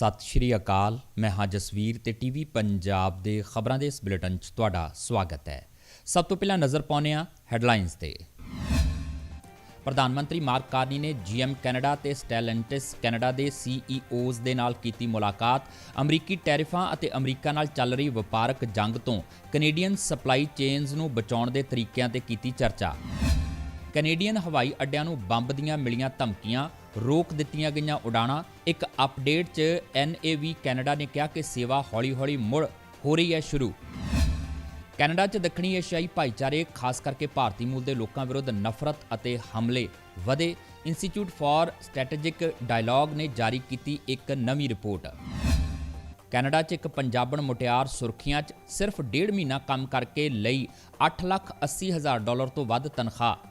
ਸਤਿ ਸ਼੍ਰੀ ਅਕਾਲ। ਮੈਂ ਹਾਂ ਜਸਵੀਰ ਤੇ ਟੀਵੀ ਪੰਜਾਬ ਦੇ ਖਬਰਾਂ ਦੇ ਇਸ ਬੁਲੇਟਿਨ 'ਚ ਤੁਹਾਡਾ ਸਵਾਗਤ ਹੈ। ਸਭ ਤੋਂ ਪਹਿਲਾਂ ਨਜ਼ਰ ਪਾਉਂਦੇ ਹਾਂ ਹੈਡਲਾਈਨਸ ਤੇ। ਪ੍ਰਧਾਨ ਮੰਤਰੀ ਮਾਰਕ ਕਾਰਨੀ ਨੇ ਜੀਐਮ ਕੈਨੇਡਾ ਤੇ ਸਟੈਲੈਂਟਿਸ ਕੈਨੇਡਾ ਦੇ ਸੀਈਓਜ਼ ਦੇ ਨਾਲ ਕੀਤੀ ਮੁਲਾਕਾਤ। ਅਮਰੀਕੀ ਟੈਰਿਫਾਂ ਅਤੇ ਅਮਰੀਕਾ ਨਾਲ ਚੱਲ ਰਹੀ ਵਪਾਰਕ ਜੰਗ ਤੋਂ ਕੈਨੇਡੀਅਨ ਸਪਲਾਈ ਚੇਨਜ਼ ਨੂੰ ਬਚਾਉਣ ਦੇ ਤਰੀਕਿਆਂ ਤੇ ਕੀਤੀ ਚਰਚਾ। ਕੈਨੇਡੀਅਨ ਹਵਾਈ ਅੱਡਿਆਂ ਨੂੰ ਬੰਬ ਦੀਆਂ ਮਿਲੀਆਂ ਧਮਕੀਆਂ ਰੋਕ ਦਿੱਤੀਆਂ ਗਈਆਂ ਉਡਾਣਾਂ। ਇੱਕ ਅਪਡੇਟ 'ਚ ਐਨਏਵੀ ਕੈਨੇਡਾ ਨੇ ਕਿਹਾ ਕਿ ਸੇਵਾ ਹੌਲੀ-ਹੌਲੀ ਮੁੜ ਹੋ ਰਹੀ ਹੈ ਸ਼ੁਰੂ। ਕੈਨੇਡਾ 'ਚ ਦੱਖਣੀ ਏਸ਼ੀਆਈ ਭਾਈਚਾਰੇ, ਖਾਸ ਕਰਕੇ ਭਾਰਤੀ ਮੂਲ ਦੇ ਲੋਕਾਂ ਵਿਰੁੱਧ ਨਫ਼ਰਤ ਅਤੇ ਹਮਲੇ ਵਧੇ। ਇੰਸਟੀਚਿਊਟ ਫਾਰ ਸਟ੍ਰੈਟੇਜਿਕ ਡਾਇਲੌਗ ਨੇ ਜਾਰੀ ਕੀਤੀ ਇੱਕ ਨਵੀਂ ਰਿਪੋਰਟ। ਕੈਨੇਡਾ 'ਚ ਇੱਕ ਪੰਜਾਬਣ ਮੁਟਿਆਰ ਸੁਰਖੀਆਂ 'ਚ ਸਿਰਫ ਡੇਢ ਮਹੀਨਾ ਕੰਮ ਕਰਕੇ ਲਈ 8 ਲੱਖ 80 ਹਜ਼ਾਰ ਡਾਲਰ ਤੋਂ ਵੱਧ ਤਨਖਾਹ।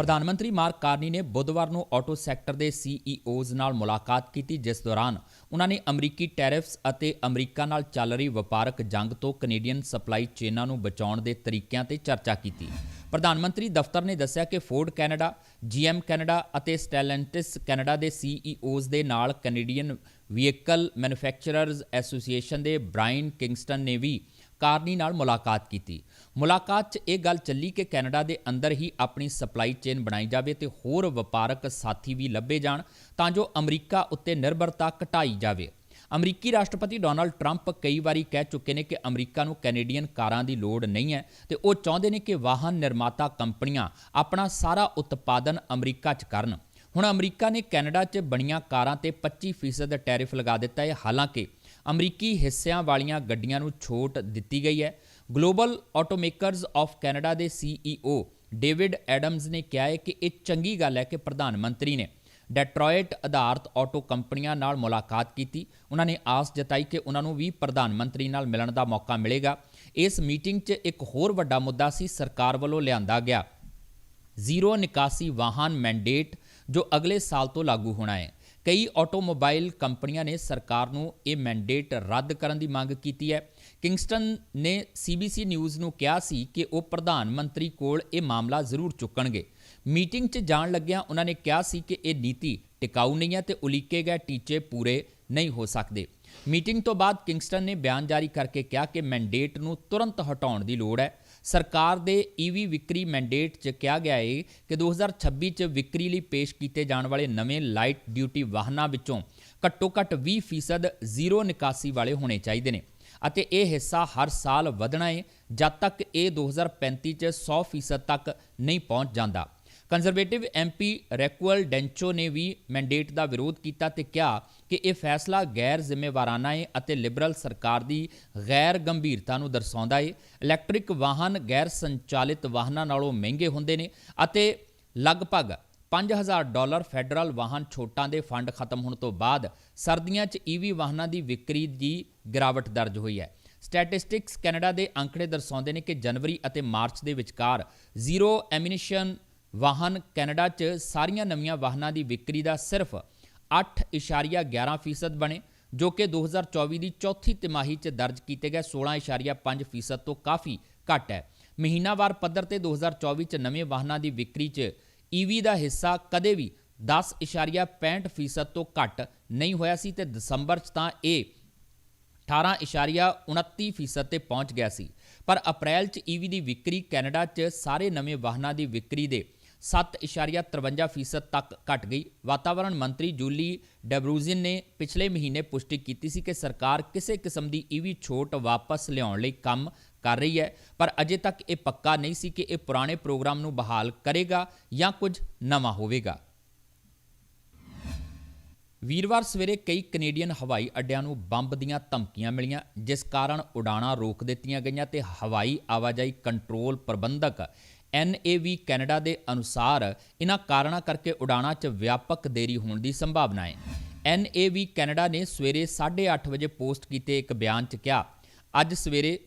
ਪ੍ਰਧਾਨ ਮੰਤਰੀ ਮਾਰਕ ਕਾਰਨੀ ਨੇ ਬੁੱਧਵਾਰ ਨੂੰ ਆਟੋ ਸੈਕਟਰ ਦੇ ਸੀਈਓਜ਼ ਨਾਲ ਮੁਲਾਕਾਤ ਕੀਤੀ, ਜਿਸ ਦੌਰਾਨ ਉਹਨਾਂ ਨੇ ਅਮਰੀਕੀ ਟੈਰਿਫਸ ਅਤੇ ਅਮਰੀਕਾ ਨਾਲ ਚੱਲ ਰਹੀ ਵਪਾਰਕ ਜੰਗ ਤੋਂ ਕੈਨੇਡੀਅਨ ਸਪਲਾਈ ਚੇਨਾਂ ਨੂੰ ਬਚਾਉਣ ਦੇ ਤਰੀਕਿਆਂ ਤੇ ਚਰਚਾ ਕੀਤੀ। ਪ੍ਰਧਾਨ ਮੰਤਰੀ ਦਫ਼ਤਰ ਨੇ ਦੱਸਿਆ ਕਿ ਫੋਰਡ ਕੈਨੇਡਾ, ਜੀਐਮ ਕੈਨੇਡਾ ਅਤੇ ਸਟੈਲੈਂਟਿਸ ਕੈਨੇਡਾ ਦੇ ਸੀਈਓਜ਼ ਦੇ ਨਾਲ ਕੈਨੇਡੀਅਨ ਵਹੀਕਲ ਮੈਨੂਫੈਕਚਰਰਜ਼ ਐਸੋਸੀਏਸ਼ਨ ਦੇ ਬ੍ਰਾਇਨ ਕਿੰਗਸਟਨ ਨੇ ਵੀ ਕਾਰਨੀ ਨਾਲ ਮੁਲਾਕਾਤ ਕੀਤੀ। ਮੁਲਾਕਾਤ 'ਚ ਇਹ ਗੱਲ ਚੱਲੀ ਕਿ ਕੈਨੇਡਾ ਦੇ ਅੰਦਰ ਹੀ ਆਪਣੀ ਸਪਲਾਈ ਚੇਨ ਬਣਾਈ ਜਾਵੇ ਤੇ ਹੋਰ ਵਪਾਰਕ ਸਾਥੀ ਵੀ ਲੱਭੇ ਜਾਣ ਤਾਂ ਜੋ ਅਮਰੀਕਾ ਉੱਤੇ ਨਿਰਭਰਤਾ ਘਟਾਈ ਜਾਵੇ। ਅਮਰੀਕੀ ਰਾਸ਼ਟਰਪਤੀ ਡੋਨਾਲਡ ਟਰੰਪ ਕਈ ਵਾਰੀ ਕਹਿ ਚੁੱਕੇ ਨੇ ਕਿ ਅਮਰੀਕਾ ਨੂੰ ਕੈਨੇਡੀਅਨ ਕਾਰਾਂ ਦੀ ਲੋੜ ਨਹੀਂ ਹੈ ਤੇ ਉਹ ਚਾਹੁੰਦੇ ਨੇ ਕਿ ਵਾਹਨ ਨਿਰਮਾਤਾ ਕੰਪਨੀਆਂ ਆਪਣਾ ਸਾਰਾ ਉਤਪਾਦਨ ਅਮਰੀਕਾ 'ਚ ਕਰਨ। ਹੁਣ ਅਮਰੀਕਾ ਨੇ ਕੈਨੇਡਾ 'ਚ ਬਣੀਆਂ ਕਾਰਾਂ ਤੇ 25% ਟੈਰਿਫ ਲਗਾ ਦਿੱਤਾ ਹੈ। ਹਾਲਾਂਕਿ ਅਮਰੀਕੀ ਹਿੱਸਿਆਂ ਵਾਲੀਆਂ ਗੱਡੀਆਂ ਨੂੰ ਛੋਟ ਦਿੱਤੀ ਗਈ ਹੈ। ਗਲੋਬਲ ਆਟੋਮੇਕਰਸ ਆਫ ਕੈਨੇਡਾ ਦੇ ਸੀਈਓ ਡੇਵਿਡ ਐਡਮਜ਼ ਨੇ ਕਿਹਾ ਹੈ ਕਿ ਇਹ ਚੰਗੀ ਗੱਲ ਹੈ ਕਿ ਪ੍ਰਧਾਨ ਮੰਤਰੀ ਨੇ ਡੈਟਰੋਇਟ ਆਧਾਰਿਤ ਆਟੋ ਕੰਪਨੀਆਂ ਨਾਲ ਮੁਲਾਕਾਤ ਕੀਤੀ। ਉਹਨਾਂ ਨੇ ਆਸ ਜਤਾਈ ਕਿ ਉਹਨਾਂ ਨੂੰ ਵੀ ਪ੍ਰਧਾਨ ਮੰਤਰੀ ਨਾਲ ਮਿਲਣ ਦਾ ਮੌਕਾ ਮਿਲੇਗਾ। ਇਸ ਮੀਟਿੰਗ 'ਚ ਇੱਕ ਹੋਰ ਵੱਡਾ ਮੁੱਦਾ ਸੀ, ਸਰਕਾਰ ਵੱਲੋਂ ਲਿਆਂਦਾ ਗਿਆ। ਜ਼ੀਰੋ ਨਿਕਾਸੀ ਵਾਹਨ ਮੈਂਡੇਟ ਜੋ ਅਗਲੇ ਸਾਲ ਤੋਂ ਲਾਗੂ ਹੋਣਾ ਹੈ। ਕਈ ਆਟੋਮੋਬਾਈਲ ਕੰਪਨੀਆਂ ਨੇ ਸਰਕਾਰ ਨੂੰ ਇਹ ਮੈਂਡੇਟ ਰੱਦ ਕਰਨ ਦੀ ਮੰਗ ਕੀਤੀ ਹੈ। ਕਿੰਗਸਟਨ ਨੇ ਸੀਬੀਸੀ ਨਿਊਜ਼ ਨੂੰ ਕਿਹਾ ਸੀ ਕਿ ਉਹ ਪ੍ਰਧਾਨ ਮੰਤਰੀ ਕੋਲ ਇਹ ਮਾਮਲਾ ਜ਼ਰੂਰ ਚੁੱਕਣਗੇ। ਮੀਟਿੰਗ 'ਚ ਜਾਣ ਲੱਗਿਆਂ ਉਹਨਾਂ ਨੇ ਕਿਹਾ ਸੀ ਕਿ ਇਹ ਨੀਤੀ ਟਿਕਾਊ ਨਹੀਂ ਹੈ ਤੇ ਉਲੀਕੇ ਗਏ ਟੀਚੇ ਪੂਰੇ ਨਹੀਂ ਹੋ ਸਕਦੇ। ਮੀਟਿੰਗ ਤੋਂ ਬਾਅਦ ਕਿੰਗਸਟਨ ਨੇ ਬਿਆਨ ਜਾਰੀ ਕਰਕੇ ਕਿਹਾ ਕਿ ਮੈਂਡੇਟ ਨੂੰ ਤੁਰੰਤ ਹਟਾਉਣ ਦੀ ਲੋੜ ਹੈ। ਸਰਕਾਰ ਦੇ ਈਵੀ ਵਿਕਰੀ ਮੈਂਡੇਟ 'ਚ ਕਿਹਾ ਗਿਆ ਹੈ ਕਿ 2026 'ਚ ਵਿਕਰੀ ਲਈ ਪੇਸ਼ ਕੀਤੇ ਜਾਣ ਵਾਲੇ ਨਵੇਂ ਲਾਈਟ ਡਿਊਟੀ ਵਾਹਨਾਂ ਵਿੱਚੋਂ ਘੱਟੋ-ਘੱਟ 20% ਜ਼ੀਰੋ ਨਿਕਾਸੀ ਵਾਲੇ ਹੋਣੇ ਚਾਹੀਦੇ ਨੇ ਅਤੇ ਇਹ ਹਿੱਸਾ ਹਰ ਸਾਲ ਵਧਣਾ ਹੈ ਜਦ ਤੱਕ ਇਹ 2035 'ਚ 100% ਤੱਕ ਨਹੀਂ ਪਹੁੰਚ ਜਾਂਦਾ। ਕੰਜ਼ਰਵੇਟਿਵ ਐਮਪੀ ਰੈਕੁਅਲ ਡੈਂਚੋ ਨੇ ਵੀ ਮੈਂਡੇਟ ਦਾ ਵਿਰੋਧ ਕੀਤਾ ਤੇ ਕਿਹਾ ਕਿ ਇਹ ਫੈਸਲਾ ਗੈਰ ਜ਼ਿੰਮੇਵਾਰਾਨਾ ਹੈ ਅਤੇ ਲਿਬਰਲ ਸਰਕਾਰ ਦੀ ਗੈਰ ਗੰਭੀਰਤਾ ਨੂੰ ਦਰਸਾਉਂਦਾ ਹੈ ਇਲੈਕਟ੍ਰਿਕ ਵਾਹਨ ਗੈਰ ਸੰਚਾਲਿਤ ਵਾਹਨਾਂ ਨਾਲੋਂ ਮਹਿੰਗੇ ਹੁੰਦੇ ਨੇ ਅਤੇ ਲਗਭਗ 5000 ਡਾਲਰ ਫੈਡਰਲ ਵਾਹਨ ਛੋਟਾਂ ਦੇ ਫੰਡ ਖਤਮ ਹੋਣ ਤੋਂ ਬਾਅਦ ਸਰਦੀਆਂ 'ਚ ਈਵੀ ਵਾਹਨਾਂ ਦੀ ਵਿਕਰੀ ਦੀ ਗਿਰਾਵਟ ਦਰਜ ਹੋਈ ਹੈ। ਸਟੈਟਿਸਟਿਕਸ ਕੈਨੇਡਾ ਦੇ ਅੰਕੜੇ ਦਰਸਾਉਂਦੇ ਨੇ ਕਿ ਜਨਵਰੀ ਅਤੇ ਮਾਰਚ ਦੇ ਵਿਚਕਾਰ ਜ਼ੀਰੋ ਐਮਿਨੇਸ਼ਨ ਵਾਹਨ ਕੈਨੇਡਾ 'ਚ ਸਾਰੀਆਂ ਨਵੀਆਂ ਵਾਹਨਾਂ ਦੀ ਵਿਕਰੀ ਦਾ ਸਿਰਫ 8.11% ਬਣੇ, ਜੋ ਕਿ 2024 ਦੀ ਚੌਥੀ ਤਿਮਾਹੀ 'ਚ ਦਰਜ ਕੀਤੇ ਗਏ 16.5% ਤੋਂ ਕਾਫੀ ਘੱਟ ਹੈ। ਮਹੀਨਾਵਾਰ ਪੱਧਰ ਤੇ 2024 'ਚ ਨਵੇਂ ਵਾਹਨਾਂ ਦੀ ਵਿਕਰੀ 'ਚ ਈਵੀ ਦਾ ਹਿੱਸਾ ਕਦੇ ਵੀ 10.65% ਤੋਂ ਘੱਟ ਨਹੀਂ ਹੋਇਆ ਸੀ ਤੇ ਦਸੰਬਰ 'ਚ ਤਾਂ ਇਹ 18.29% ਤੇ ਪਹੁੰਚ ਗਿਆ ਸੀ। ਪਰ ਅਪ੍ਰੈਲ 'ਚ ਈਵੀ ਦੀ ਵਿਕਰੀ ਕੈਨੇਡਾ 'ਚ ਸਾਰੇ ਨਵੇਂ ਵਾਹਨਾਂ ਦੀ ਵਿਕਰੀ ਦੇ 7.53% ਤੱਕ ਘਟ ਗਈ। ਵਾਤਾਵਰਣ ਮੰਤਰੀ ਜੂਲੀ ਡੈਬਰੂਜ਼ਿਨ ਨੇ ਪਿਛਲੇ ਮਹੀਨੇ ਪੁਸ਼ਟੀ ਕੀਤੀ ਸੀ ਕਿ ਸਰਕਾਰ ਕਿਸੇ ਕਿਸਮ ਦੀ ਈਵੀ ਛੋਟ ਵਾਪਸ ਲਿਆਉਣ ਲਈ ਕੰਮ ਕਰ ਰਹੀ ਹੈ, ਪਰ ਅਜੇ ਤੱਕ ਇਹ ਪੱਕਾ ਨਹੀਂ ਸੀ ਕਿ ਇਹ ਪੁਰਾਣੇ ਪ੍ਰੋਗਰਾਮ ਨੂੰ ਬਹਾਲ ਕਰੇਗਾ ਜਾਂ ਕੁਝ ਨਵਾਂ ਹੋਵੇਗਾ। ਵੀਰਵਾਰ ਸਵੇਰੇ ਕਈ ਕੈਨੇਡੀਅਨ ਹਵਾਈ ਅੱਡਿਆਂ ਨੂੰ ਬੰਬ ਦੀਆਂ ਧਮਕੀਆਂ ਮਿਲੀਆਂ, ਜਿਸ ਕਾਰਨ ਉਡਾਣਾਂ ਰੋਕ ਦਿੱਤੀਆਂ ਗਈਆਂ ਤੇ ਹਵਾਈ ਆਵਾਜਾਈ ਕੰਟਰੋਲ ਪ੍ਰਬੰਧਕ NAV ਕੈਨੇਡਾ ਦੇ ਅਨੁਸਾਰ ਇਨ੍ਹਾਂ ਕਾਰਨਾਂ ਕਰਕੇ ਉਡਾਣਾਂ 'ਚ ਵਿਆਪਕ ਦੇਰੀ ਹੋਣ ਦੀ ਸੰਭਾਵਨਾ ਹੈ। NAV ਕੈਨੇਡਾ ਨੇ ਸਵੇਰੇ 8:30 ਵਜੇ ਪੋਸਟ ਕੀਤੇ ਇੱਕ ਬਿਆਨ 'ਚ ਕਿਹਾ, ਅੱਜ ਸਵੇਰੇ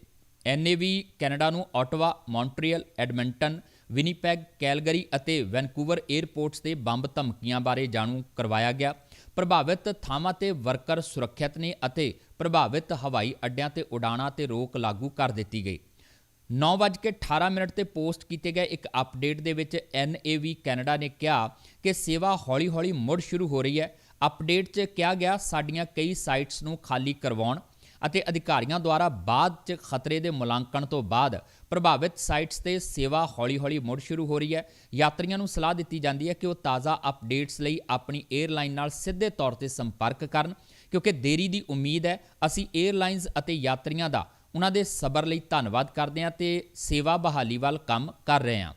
NAV ਕੈਨੇਡਾ ਨੂੰ Ottawa Montreal, Edmonton, Winnipeg, Calgary ਅਤੇ ਵੈਨਕੂਵਰ 에ਅਰਪੋਰਟਸ ਤੇ ਬੰਬ ਧਮਕੀਆਂ ਬਾਰੇ ਜਾਣੂ ਕਰਵਾਇਆ ਗਿਆ। ਪ੍ਰਭਾਵਿਤ ਥਾਵਾਂ ਤੇ ਵਰਕਰ ਸੁਰੱਖਿਅਤ ਨੇ ਅਤੇ ਪ੍ਰਭਾਵਿਤ ਹਵਾਈ ਅੱਡਿਆਂ ਤੇ ਉਡਾਣਾਂ ਤੇ ਰੋਕ ਲਾਗੂ ਕਰ ਦਿੱਤੀ ਗਈ। 9:18 ਮਿੰਟ ਤੇ ਪੋਸਟ ਕੀਤੇ ਗਏ ਇੱਕ ਅਪਡੇਟ ਦੇ ਵਿੱਚ NAV ਕੈਨੇਡਾ ਨੇ ਕਿਹਾ ਕਿ ਸੇਵਾ ਹੌਲੀ-ਹੌਲੀ ਮੁੜ ਸ਼ੁਰੂ ਹੋ ਰਹੀ ਹੈ। ਅਪਡੇਟ 'ਚ ਕਿਹਾ ਗਿਆ, ਸਾਡੀਆਂ ਕਈ ਸਾਈਟਸ ਨੂੰ ਖਾਲੀ ਕਰਵਾਉਣ ਅਤੇ ਅਧਿਕਾਰੀਆਂ ਦੁਆਰਾ ਬਾਅਦ 'ਚ ਖਤਰੇ ਦੇ ਮੁਲਾਂਕਣ ਤੋਂ ਬਾਅਦ ਪ੍ਰਭਾਵਿਤ ਸਾਈਟਸ ਤੇ ਸੇਵਾ ਹੌਲੀ-ਹੌਲੀ ਮੁੜ ਸ਼ੁਰੂ ਹੋ ਰਹੀ ਹੈ। ਯਾਤਰੀਆਂ ਨੂੰ ਸਲਾਹ ਦਿੱਤੀ ਜਾਂਦੀ ਹੈ ਕਿ ਉਹ ਤਾਜ਼ਾ ਅਪਡੇਟਸ ਲਈ ਆਪਣੀ 에ਅਰਲਾਈਨ ਨਾਲ ਸਿੱਧੇ ਤੌਰ ਤੇ ਸੰਪਰਕ ਕਰਨ, ਕਿਉਂਕਿ ਦੇਰੀ ਦੀ ਉਮੀਦ ਹੈ, ਅਸੀਂ 에ਅਰਲਾਈਨਸ ਅਤੇ ਯਾਤਰੀਆਂ ਦਾ ਉਹਨਾਂ ਦੇ ਸਬਰ ਲਈ ਧੰਨਵਾਦ ਕਰਦੇ ਹਾਂ ਤੇ ਸੇਵਾ ਬਹਾਲੀ ਵੱਲ ਕੰਮ ਕਰ ਰਹੇ ਹਾਂ।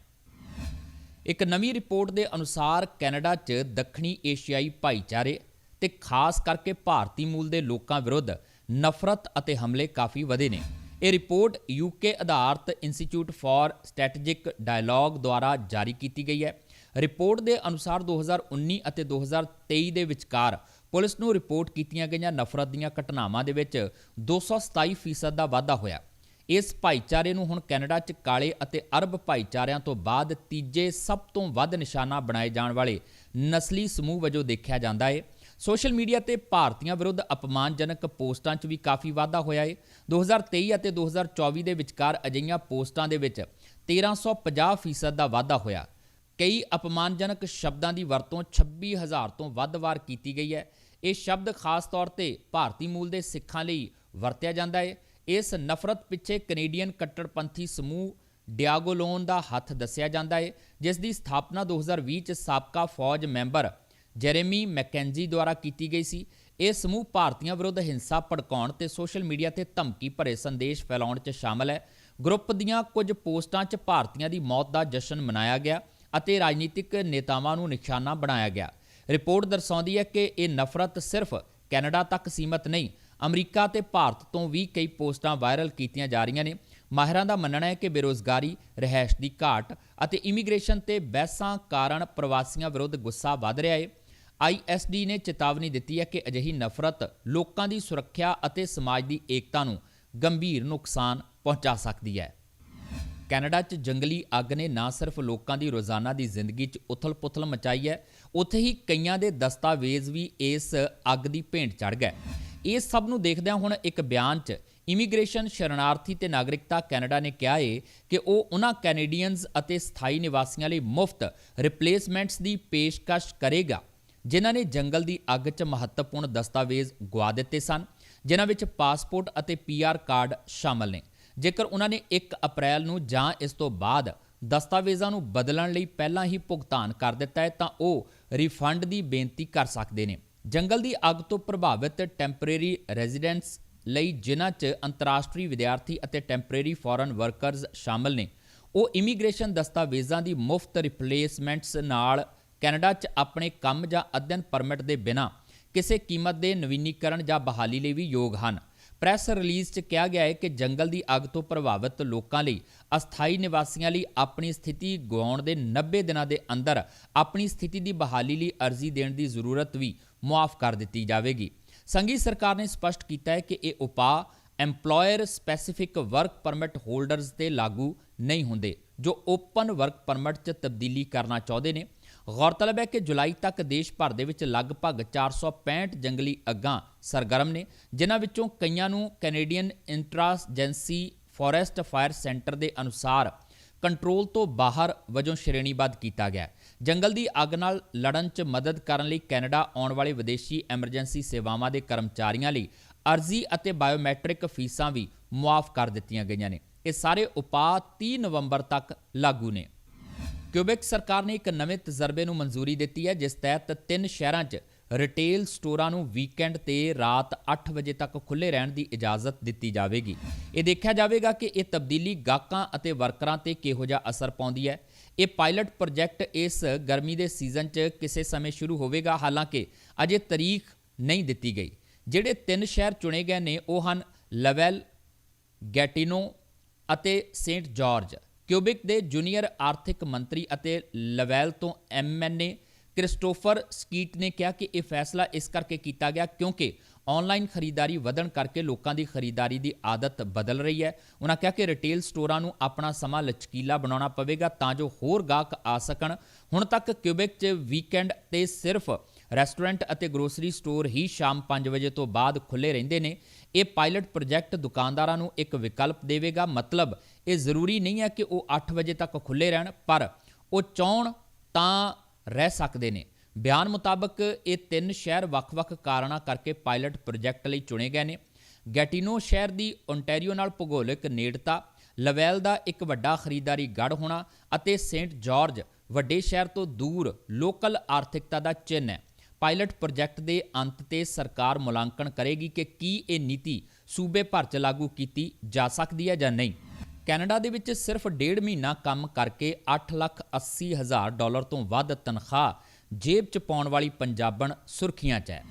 ਇੱਕ ਨਵੀਂ ਰਿਪੋਰਟ ਦੇ ਅਨੁਸਾਰ ਕੈਨੇਡਾ 'ਚ ਦੱਖਣੀ ਏਸ਼ੀਆਈ ਭਾਈਚਾਰੇ ਤੇ ਖਾਸ ਕਰਕੇ ਭਾਰਤੀ ਮੂਲ ਦੇ ਲੋਕਾਂ ਵਿਰੁੱਧ ਨਫ਼ਰਤ ਅਤੇ ਹਮਲੇ ਕਾਫੀ ਵਧੇ ਨੇ। ਇਹ ਰਿਪੋਰਟ ਯੂਕੇ ਆਧਾਰਿਤ ਇੰਸਟੀਚਿਊਟ ਫਾਰ ਸਟ੍ਰੈਟੇਜਿਕ ਡਾਇਲੌਗ ਦੁਆਰਾ ਜਾਰੀ ਕੀਤੀ ਗਈ ਹੈ। ਰਿਪੋਰਟ ਦੇ ਅਨੁਸਾਰ 2019 ਅਤੇ 2023 ਦੇ ਵਿਚਕਾਰ ਪੁਲਿਸ ਨੂੰ ਰਿਪੋਰਟ ਕੀਤੀਆਂ ਗਈਆਂ ਨਫ਼ਰਤ ਦੀਆਂ ਘਟਨਾਵਾਂ ਦੇ ਵਿੱਚ 227% ਦਾ ਵਾਧਾ ਹੋਇਆ। ਇਸ ਭਾਈਚਾਰੇ ਨੂੰ ਹੁਣ ਕੈਨੇਡਾ 'ਚ ਕਾਲੇ ਅਤੇ ਅਰਬ ਭਾਈਚਾਰਿਆਂ ਤੋਂ ਬਾਅਦ ਤੀਜੇ ਸਭ ਤੋਂ ਵੱਧ ਨਿਸ਼ਾਨਾ ਬਣਾਏ ਜਾਣ ਵਾਲੇ ਨਸਲੀ ਸਮੂਹ ਵਜੋਂ ਦੇਖਿਆ ਜਾਂਦਾ ਹੈ ਸੋਸ਼ਲ ਮੀਡੀਆ ਤੇ ਭਾਰਤੀਆਂ ਵਿਰੁੱਧ ਅਪਮਾਨਜਨਕ ਪੋਸਟਾਂ 'ਚ ਵੀ ਕਾਫੀ ਵਾਧਾ ਹੋਇਆ ਹੈ 2023 ਅਤੇ 2024 ਦੇ ਵਿਚਕਾਰ ਅਜਿਹੀਆਂ ਪੋਸਟਾਂ ਦੇ ਵਿੱਚ 1350% ਦਾ ਵਾਧਾ ਹੋਇਆ। ਕਈ ਅਪਮਾਨਜਨਕ ਸ਼ਬਦਾਂ ਦੀ ਵਰਤੋਂ 26000 ਤੋਂ ਵੱਧ ਵਾਰ ਕੀਤੀ ਗਈ ਹੈ। ਇਹ ਸ਼ਬਦ ਖਾਸ ਤੌਰ ਤੇ ਭਾਰਤੀ ਮੂਲ ਦੇ ਸਿੱਖਾਂ ਲਈ ਵਰਤਿਆ ਜਾਂਦਾ ਹੈ। ਇਸ ਨਫ਼ਰਤ ਪਿੱਛੇ ਕੈਨੇਡੀਅਨ ਕੱਟੜਪੰਥੀ ਸਮੂਹ ਡਿਆਗੋਲੋਨ ਦਾ ਹੱਥ ਦੱਸਿਆ ਜਾਂਦਾ ਹੈ, ਜਿਸ ਦੀ ਸਥਾਪਨਾ 2020 ਚ ਸਾਬਕਾ ਫੌਜ ਮੈਂਬਰ ਜੈਰੇਮੀ ਮੈਕੈਂਜੀ ਦੁਆਰਾ ਕੀਤੀ ਗਈ ਸੀ। ਇਹ ਸਮੂਹ ਭਾਰਤੀਆਂ ਵਿਰੁੱਧ ਹਿੰਸਾ ਭੜਕਾਉਣ ਤੇ ਸੋਸ਼ਲ ਮੀਡੀਆ ਤੇ ਧਮਕੀ ਭਰੇ ਸੰਦੇਸ਼ ਫੈਲਾਉਣ 'ਚ ਸ਼ਾਮਲ ਹੈ। ਗਰੁੱਪ ਦੀਆਂ ਕੁਝ ਪੋਸਟਾਂ 'ਚ ਭਾਰਤੀਆਂ ਦੀ ਮੌਤ ਦਾ ਜਸ਼ਨ ਮਨਾਇਆ ਗਿਆ। ਅਤੇ ਰਾਜਨੀਤਿਕ ਨੇਤਾਵਾਂ ਨੂੰ ਨਿਸ਼ਾਨਾ ਬਣਾਇਆ ਗਿਆ ਰਿਪੋਰਟ ਦਰਸਾਉਂਦੀ ਹੈ ਕਿ ਇਹ ਨਫ਼ਰਤ ਸਿਰਫ ਕੈਨੇਡਾ ਤੱਕ ਸੀਮਤ ਨਹੀਂ ਅਮਰੀਕਾ ਤੇ ਭਾਰਤ ਤੋਂ ਵੀ ਕਈ ਪੋਸਟਾਂ ਵਾਇਰਲ ਕੀਤੀਆਂ ਜਾ ਰਹੀਆਂ ਨੇ ਮਾਹਿਰਾਂ ਦਾ ਮੰਨਣਾ ਹੈ ਕਿ ਬੇਰੋਜ਼ਗਾਰੀ, ਰਹਿائش ਦੀ ਘਾਟ ਅਤੇ ਇਮੀਗ੍ਰੇਸ਼ਨ ਤੇ ਬਹਿਸਾਂ ਕਾਰਨ ਪ੍ਰਵਾਸੀਆਂ ਵਿਰੁੱਧ ਗੁੱਸਾ ਵੱਧ ਰਿਹਾ ਹੈ। ਆਈਐਸਡੀ ਨੇ ਚੇਤਾਵਨੀ ਦਿੱਤੀ ਹੈ ਕਿ ਅਜਿਹੀ ਨਫ਼ਰਤ ਲੋਕਾਂ ਦੀ ਸੁਰੱਖਿਆ ਅਤੇ ਸਮਾਜ ਦੀ ਏਕਤਾ ਨੂੰ ਗੰਭੀਰ ਨੁਕਸਾਨ ਪਹੁੰਚਾ ਸਕਦੀ ਹੈ। ਕੈਨੇਡਾ 'ਚ ਜੰਗਲੀ ਅੱਗ ਨੇ ਨਾ ਸਿਰਫ ਲੋਕਾਂ ਦੀ ਰੋਜ਼ਾਨਾ ਦੀ ਜ਼ਿੰਦਗੀ 'ਚ ਉਥਲ-ਪੁਥਲ ਮਚਾਈ ਹੈ, ਉੱਥੇ ਹੀ ਕਈਆਂ ਦੇ ਦਸਤਾਵੇਜ਼ ਵੀ ਇਸ ਅੱਗ ਦੀ ਭੇਂਟ ਚੜ ਗਏ। ਇਸ ਸਭ ਨੂੰ ਦੇਖਦਿਆਂ ਹੁਣ ਇੱਕ ਬਿਆਨ 'ਚ ਇਮੀਗ੍ਰੇਸ਼ਨ ਸ਼ਰਨਾਰਥੀ ਤੇ ਨਾਗਰਿਕਤਾ ਕੈਨੇਡਾ ਨੇ ਕਿਹਾ ਏ ਕਿ ਉਹ ਉਹਨਾਂ ਕੈਨੇਡੀਅਨਸ ਅਤੇ ਸਥਾਈ ਨਿਵਾਸੀਆਂ ਲਈ ਮੁਫਤ ਰਿਪਲੇਸਮੈਂਟਸ ਦੀ ਪੇਸ਼ਕਸ਼ ਕਰੇਗਾ, ਜਿਨ੍ਹਾਂ ਨੇ ਜੰਗਲ ਦੀ ਅੱਗ 'ਚ ਮਹੱਤਵਪੂਰਨ ਦਸਤਾਵੇਜ਼ ਗਵਾ ਦਿੱਤੇ ਸਨ, ਜਿਨ੍ਹਾਂ ਵਿੱਚ ਪਾਸਪੋਰਟ ਅਤੇ ਪੀਆਰ ਕਾਰਡ ਸ਼ਾਮਲ ਨੇ। ਜੇਕਰ ਉਹਨਾਂ ਨੇ 1 ਅਪ੍ਰੈਲ ਨੂੰ ਜਾਂ ਇਸ ਤੋਂ ਬਾਅਦ ਦਸਤਾਵੇਜ਼ਾਂ ਨੂੰ ਬਦਲਣ ਲਈ ਪਹਿਲਾਂ ਹੀ ਭੁਗਤਾਨ ਕਰ ਦਿੱਤਾ ਹੈ, ਤਾਂ ਉਹ ਰਿਫੰਡ ਦੀ ਬੇਨਤੀ ਕਰ ਸਕਦੇ ਨੇ। ਜੰਗਲ ਦੀ ਅੱਗ ਤੋਂ ਪ੍ਰਭਾਵਿਤ ਟੈਂਪਰੇਰੀ ਰੈਜ਼ੀਡੈਂਟਸ ਲਈ ਜਿਨ੍ਹਾਂ 'ਚ ਅੰਤਰਰਾਸ਼ਟਰੀ ਵਿਦਿਆਰਥੀ ਅਤੇ ਟੈਂਪਰੇਰੀ ਫੋਰਨ ਵਰਕਰਜ਼ ਸ਼ਾਮਲ ਨੇ, ਉਹ ਇਮੀਗ੍ਰੇਸ਼ਨ ਦਸਤਾਵੇਜ਼ਾਂ ਦੀ ਮੁਫਤ ਰਿਪਲੇਸਮੈਂਟਸ ਨਾਲ ਕੈਨੇਡਾ 'ਚ ਆਪਣੇ ਕੰਮ ਜਾਂ ਅਧਿਐਨ ਪਰਮਿਟ ਦੇ ਬਿਨਾਂ ਕਿਸੇ ਕੀਮਤ ਦੇ ਨਵੀਨੀਕਰਨ ਜਾਂ ਬਹਾਲੀ ਲਈ ਵੀ ਯੋਗ ਹਨ। ਪ੍ਰੈਸ ਰਿਲੀਜ਼ 'ਚ ਕਿਹਾ ਗਿਆ ਹੈ ਕਿ ਜੰਗਲ ਦੀ ਅੱਗ ਤੋਂ ਪ੍ਰਭਾਵਿਤ ਲੋਕਾਂ ਲਈ ਅਸਥਾਈ ਨਿਵਾਸੀਆਂ ਲਈ ਆਪਣੀ ਸਥਿਤੀ ਗਵਾਉਣ ਦੇ 90 ਦਿਨਾਂ ਦੇ ਅੰਦਰ ਆਪਣੀ ਸਥਿਤੀ ਦੀ ਬਹਾਲੀ ਲਈ ਅਰਜ਼ੀ ਦੇਣ ਦੀ ਜ਼ਰੂਰਤ ਵੀ ਮੁਆਫ ਕਰ ਦਿੱਤੀ ਜਾਵੇਗੀ। ਸੰਘੀ ਸਰਕਾਰ ਨੇ ਸਪਸ਼ਟ ਕੀਤਾ ਹੈ ਕਿ ਇਹ ਉਪਾਅ employer specific work permit holders ਤੇ ਲਾਗੂ ਨਹੀਂ ਹੁੰਦੇ, ਜੋ ਓਪਨ ਵਰਕ ਪਰਮਿਟ 'ਚ ਤਬਦੀਲੀ ਕਰਨਾ ਚਾਹੁੰਦੇ ਨੇ। ਗੌਰਤਲਬ ਹੈ ਕਿ ਜੁਲਾਈ ਤੱਕ ਦੇਸ਼ ਭਰ ਦੇ ਵਿੱਚ ਲਗਭਗ 465 ਜੰਗਲੀ ਅੱਗਾਂ ਸਰਗਰਮ ਨੇ, ਜਿਨ੍ਹਾਂ ਵਿੱਚੋਂ ਕਈਆਂ ਨੂੰ Canadian Interagency Forest Fire Centre ਦੇ ਅਨੁਸਾਰ ਕੰਟਰੋਲ ਤੋਂ ਬਾਹਰ ਵਜੋਂ ਸ਼੍ਰੇਣੀਬੱਧ ਕੀਤਾ ਗਿਆ ਜੰਗਲ ਦੀ ਅੱਗ ਨਾਲ ਲੜਨ 'ਚ ਮਦਦ ਕਰਨ ਲਈ ਕੈਨੇਡਾ ਆਉਣ ਵਾਲੇ ਵਿਦੇਸ਼ੀ ਐਮਰਜੈਂਸੀ ਸੇਵਾਵਾਂ ਦੇ ਕਰਮਚਾਰੀਆਂ ਲਈ ਅਰਜ਼ੀ ਅਤੇ ਬਾਇਓਮੈਟ੍ਰਿਕ ਫੀਸਾਂ ਵੀ ਮੁਆਫ ਕਰ ਦਿੱਤੀਆਂ ਗਈਆਂ ਨੇ। ਇਹ ਸਾਰੇ ਉਪਾਅ 30 ਨਵੰਬਰ ਤੱਕ ਲਾਗੂ ਨੇ। ਕਿਊਬੈਕ ਸਰਕਾਰ ਨੇ ਇੱਕ ਨਵੇਂ ਤਜਰਬੇ ਨੂੰ ਮਨਜ਼ੂਰੀ ਦਿੱਤੀ ਹੈ, ਜਿਸ ਤਹਿਤ ਤਿੰਨ ਸ਼ਹਿਰਾਂ 'ਚ ਰਿਟੇਲ ਸਟੋਰਾਂ ਨੂੰ ਵੀਕਐਂਡ ਤੇ ਰਾਤ 8 ਵਜੇ ਤੱਕ ਖੁੱਲੇ ਰਹਿਣ ਦੀ ਇਜਾਜ਼ਤ ਦਿੱਤੀ ਜਾਵੇਗੀ। ਇਹ ਦੇਖਿਆ ਜਾਵੇਗਾ ਕਿ ਇਹ ਤਬਦੀਲੀ ਗਾਹਕਾਂ ਅਤੇ ਵਰਕਰਾਂ ਤੇ ਕਿਹੋ ਜਿਹਾ ਅਸਰ ਪਾਉਂਦੀ ਹੈ। ਇਹ ਪਾਇਲਟ ਪ੍ਰੋਜੈਕਟ ਇਸ ਗਰਮੀ ਦੇ ਸੀਜ਼ਨ 'ਚ ਕਿਸੇ ਸਮੇਂ ਸ਼ੁਰੂ ਹੋਵੇਗਾ, ਹਾਲਾਂਕਿ ਅਜੇ ਤਰੀਖ ਨਹੀਂ ਦਿੱਤੀ ਗਈ। ਜਿਹੜੇ ਤਿੰਨ ਸ਼ਹਿਰ ਚੁਣੇ ਗਏ ਨੇ, ਉਹ ਹਨ ਲਵੈਲ ਗੈਟਿਨੋ ਅਤੇ ਸੇਂਟ ਜਾਰਜ ਕਿਊਬਿਕ ਦੇ ਜੂਨੀਅਰ ਆਰਥਿਕ ਮੰਤਰੀ ਅਤੇ ਲਵੈਲ ਤੋਂ ਐਮਐਨਏ ਕ੍ਰਿਸਟੋਫਰ ਸਕੀਟ ਨੇ ਕਿਹਾ ਕਿ ਇਹ ਫੈਸਲਾ ਇਸ ਕਰਕੇ ਕੀਤਾ ਗਿਆ ਕਿਉਂਕਿ ਆਨਲਾਈਨ ਖਰੀਦਦਾਰੀ ਵਧਣ ਕਰਕੇ ਲੋਕਾਂ ਦੀ ਖਰੀਦਦਾਰੀ ਦੀ ਆਦਤ ਬਦਲ ਰਹੀ ਹੈ। ਉਹਨਾਂ ਕਿਹਾ ਕਿ ਰਿਟੇਲ ਸਟੋਰਾਂ ਨੂੰ ਆਪਣਾ ਸਮਾਂ ਲਚਕੀਲਾ ਬਣਾਉਣਾ ਪਵੇਗਾ ਤਾਂ ਜੋ ਹੋਰ ਗਾਹਕ ਆ ਸਕਣ। ਹੁਣ ਤੱਕ ਕਿਊਬਿਕ 'ਚ ਵੀਕਐਂਡ ਤੇ ਸਿਰਫ ਰੈਸਟੋਰੈਂਟ ਅਤੇ ਗਰੋਸਰੀ ਸਟੋਰ ਹੀ ਸ਼ਾਮ 5 ਵਜੇ ਤੋਂ ਬਾਅਦ ਖੁੱਲੇ ਰਹਿੰਦੇ ਨੇ। ਇਹ ਪਾਇਲਟ ਪ੍ਰੋਜੈਕਟ ਦੁਕਾਨਦਾਰਾਂ ਨੂੰ ਇੱਕ ਵਿਕਲਪ ਦੇਵੇਗਾ। ਮਤਲਬ ਇਹ ਜ਼ਰੂਰੀ ਨਹੀਂ ਹੈ ਕਿ ਉਹ 8 ਵਜੇ ਤੱਕ ਖੁੱਲੇ ਰਹਿਣ, ਪਰ ਉਹ ਚਾਹਣ ਤਾਂ ਰਹਿ ਸਕਦੇ ਨੇ। ਬਿਆਨ ਮੁਤਾਬਕ ਇਹ ਤਿੰਨ ਸ਼ਹਿਰ ਵੱਖ-ਵੱਖ ਕਾਰਨਾਂ ਕਰਕੇ ਪਾਇਲਟ ਪ੍ਰੋਜੈਕਟ ਲਈ ਚੁਣੇ ਗਏ ਨੇ। ਗੈਟਿਨੋ ਸ਼ਹਿਰ ਦੀ ਓਨਟਾਰੀਓ ਨਾਲ ਭੂਗੋਲਿਕ ਨੇੜਤਾ, ਲਵੈਲ ਦਾ ਇੱਕ ਵੱਡਾ ਖਰੀਦਦਾਰੀ ਗੜ ਹੋਣਾ ਅਤੇ ਸੇਂਟ ਜਾਰਜ ਵੱਡੇ ਸ਼ਹਿਰ ਤੋਂ ਦੂਰ ਲੋਕਲ ਆਰਥਿਕਤਾ ਦਾ ਚਿੰਨ੍ਹ ਹੈ। ਪਾਇਲਟ ਪ੍ਰੋਜੈਕਟ ਦੇ ਅੰਤ ਤੇ ਸਰਕਾਰ ਮੁਲਾਂਕਣ ਕਰੇਗੀ ਕਿ ਕੀ ਇਹ ਨੀਤੀ ਸੂਬੇ ਭਰ 'ਚ ਲਾਗੂ ਕੀਤੀ ਜਾ ਸਕਦੀ ਹੈ ਜਾਂ ਨਹੀਂ। ਕੈਨੇਡਾ ਦੇ ਵਿੱਚ ਸਿਰਫ ਡੇਢ ਮਹੀਨਾ ਕੰਮ ਕਰਕੇ 8 ਲੱਖ 80 ਹਜ਼ਾਰ ਡਾਲਰ ਤੋਂ ਵੱਧ ਤਨਖਾਹ ਜੇਬ 'ਚ ਪਾਉਣ ਵਾਲੀ ਪੰਜਾਬਣ ਸੁਰਖੀਆਂ 'ਚ ਹੈ।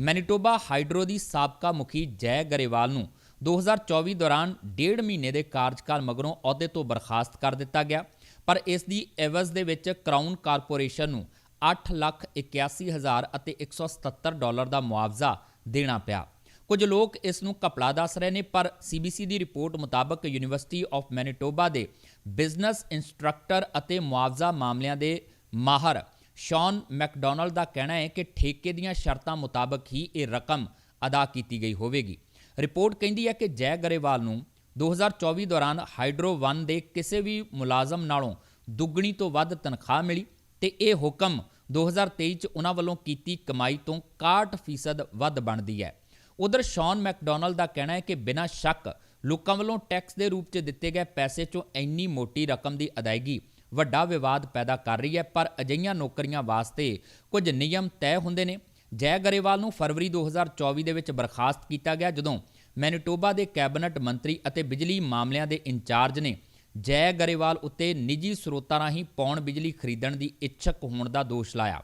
ਮੈਨੀਟੋਬਾ ਹਾਈਡਰੋ ਦੀ ਸਾਬਕਾ ਮੁਖੀ ਜੈ ਗਰੇਵਾਲ ਨੂੰ 2024 ਦੌਰਾਨ ਡੇਢ ਮਹੀਨੇ ਦੇ ਕਾਰਜਕਾਲ ਮਗਰੋਂ ਅਹੁਦੇ ਤੋਂ ਬਰਖਾਸਤ ਕਰ ਦਿੱਤਾ ਗਿਆ, ਪਰ ਇਸ ਦੀ ਐਵਜ਼ ਦੇ ਵਿੱਚ ਕਰਾਊਨ ਕਾਰਪੋਰੇਸ਼ਨ ਨੂੰ 8 ਲੱਖ 81 ਹਜ਼ਾਰ ਅਤੇ 177 ਡਾਲਰ ਦਾ ਮੁਆਵਜ਼ਾ ਦੇਣਾ ਪਿਆ। ਕੁਝ ਲੋਕ ਇਸ ਨੂੰ ਘਪਲਾ ਦੱਸ ਰਹੇ ਨੇ, ਪਰ ਸੀਬੀਸੀ ਦੀ ਰਿਪੋਰਟ ਮੁਤਾਬਕ ਯੂਨੀਵਰਸਿਟੀ ਆਫ ਮੈਨੀਟੋਬਾ ਦੇ ਬਿਜ਼ਨਸ ਇੰਸਟ੍ਰਕਟਰ ਅਤੇ ਮੁਆਵਜ਼ਾ ਮਾਮਲਿਆਂ ਦੇ ਮਾਹਰ ਸ਼ੌਨ ਮੈਕਡੋਨਲਡ ਦਾ ਕਹਿਣਾ ਹੈ ਕਿ ਠੇਕੇ ਦੀਆਂ ਸ਼ਰਤਾਂ ਮੁਤਾਬਕ ਹੀ ਇਹ ਰਕਮ ਅਦਾ ਕੀਤੀ ਗਈ ਹੋਵੇਗੀ। ਰਿਪੋਰਟ ਕਹਿੰਦੀ ਹੈ ਕਿ ਜੈ ਗਰੇਵਾਲ ਨੂੰ 2024 ਦੌਰਾਨ ਹਾਈਡਰੋ 1 ਦੇ ਕਿਸੇ ਵੀ ਮੁਲਾਜ਼ਮ ਨਾਲੋਂ ਦੁੱਗਣੀ ਤੋਂ ਵੱਧ ਤਨਖਾਹ ਮਿਲੀ ਤੇ ਇਹ ਹੁਕਮ 2023 ਚ ਉਹਨਾਂ ਵੱਲੋਂ ਕੀਤੀ ਕਮਾਈ ਤੋਂ 61% ਵੱਧ ਬਣਦੀ ਹੈ। ਉਧਰ ਸ਼ੌਨ ਮੈਕਡੋਨਲਡ ਦਾ ਕਹਿਣਾ ਹੈ ਕਿ ਬਿਨਾਂ ਸ਼ੱਕ ਲੋਕਾਂ ਵੱਲੋਂ ਟੈਕਸ ਦੇ ਰੂਪ 'ਚ ਦਿੱਤੇ ਗਏ ਪੈਸੇ 'ਚੋਂ ਇੰਨੀ ਮੋਟੀ ਰਕਮ ਦੀ ਅਦਾਇਗੀ ਵੱਡਾ ਵਿਵਾਦ ਪੈਦਾ ਕਰ ਰਹੀ ਹੈ, ਪਰ ਅਜਿਹੀਆਂ ਨੌਕਰੀਆਂ ਵਾਸਤੇ ਕੁਝ ਨਿਯਮ ਤੈਅ ਹੁੰਦੇ ਨੇ। ਜੈ ਗਰੇਵਾਲ ਨੂੰ ਫਰਵਰੀ 2024 ਦੇ ਵਿੱਚ ਬਰਖਾਸਤ ਕੀਤਾ ਗਿਆ, ਜਦੋਂ ਮੈਨੀਟੋਬਾ ਦੇ ਕੈਬਨਿਟ ਮੰਤਰੀ ਅਤੇ ਬਿਜਲੀ ਮਾਮਲਿਆਂ ਦੇ ਇੰਚਾਰਜ ਨੇ ਜੈ ਗਰੇਵਾਲ ਉੱਤੇ ਨਿੱਜੀ ਸਰੋਤਾਂ ਰਾਹੀਂ ਪੌਣ ਬਿਜਲੀ ਖਰੀਦਣ ਦੀ ਇੱਛਕ ਹੋਣ ਦਾ ਦੋਸ਼ ਲਾਇਆ।